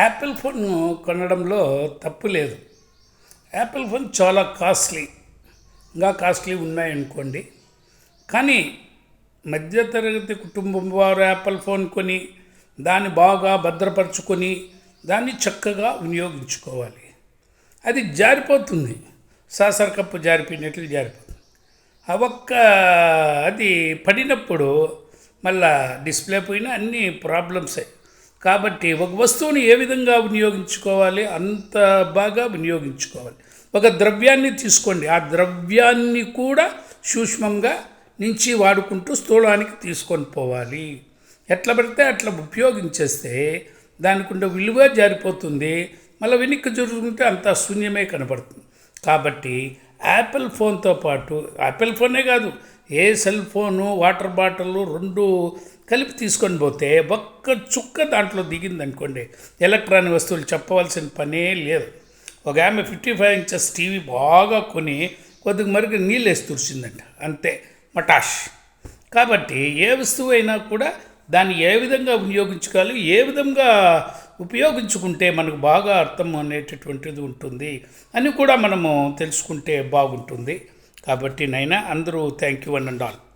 Apple phone కొనడంలో తప్పు లేదు. యాపిల్ ఫోన్ చాలా కాస్ట్లీ. ఇంకా కాస్ట్లీ ఉన్నాయనుకోండి. కానీ మధ్యతరగతి కుటుంబం వారు యాపిల్ ఫోన్ కొని దాన్ని బాగా భద్రపరచుకొని దాన్ని చక్కగా వినియోగించుకోవాలి. అది జారిపోతుంది. సాసర్ కప్పు జారిపోయినట్లు జారిపోతుంది. ఆ ఒక్క అది పడినప్పుడు మళ్ళా డిస్ప్లే పోయినా అన్ని ప్రాబ్లమ్సే. కాబట్టి ఒక వస్తువుని ఏ విధంగా వినియోగించుకోవాలి? అంత బాగా వినియోగించుకోవాలి. ఒక ద్రవ్యాన్ని తీసుకోండి. ఆ ద్రవ్యాన్ని కూడా సూక్ష్మంగా నుంచి వాడుకుంటూ స్థూలానికి తీసుకొని పోవాలి. ఎట్లా పడితే అట్లా ఉపయోగించేస్తే దానికి ఉండే విలువ జారిపోతుంది. మళ్ళీ వెనక్కి జరుగుతుంటే అంత శూన్యమే కనబడుతుంది కాబట్టి యాపిల్ ఫోన్తో పాటు యాపిల్ ఫోనే కాదు ఏ సెల్ ఫోను వాటర్ బాటిల్ రెండు కలిపి తీసుకొని పోతే ఒక్క చుక్క దాంట్లో దిగింది అనుకోండి ఎలక్ట్రానిక్ వస్తువులు చెప్పవలసిన పనే లేదు. ఒక ఆమె ఫిఫ్టీ ఫైవ్ ఇంచెస్ టీవీ బాగా కొని కొద్దిగా మరికి నీళ్ళు వేసి తుడిచిందంట అంతే మటాష్. కాబట్టి ఏ వస్తువు అయినా కూడా దాన్ని ఏ విధంగా వినియోగించుకోవాలి ఏ విధంగా ఉపయోగించుకుంటే మనకు బాగా అర్థం అనేటటువంటిది ఉంటుంది అని కూడా మనము తెలుసుకుంటే బాగుంటుంది. కాబట్టి నైనా అందరూ థ్యాంక్ యూ అండ్ ఆల్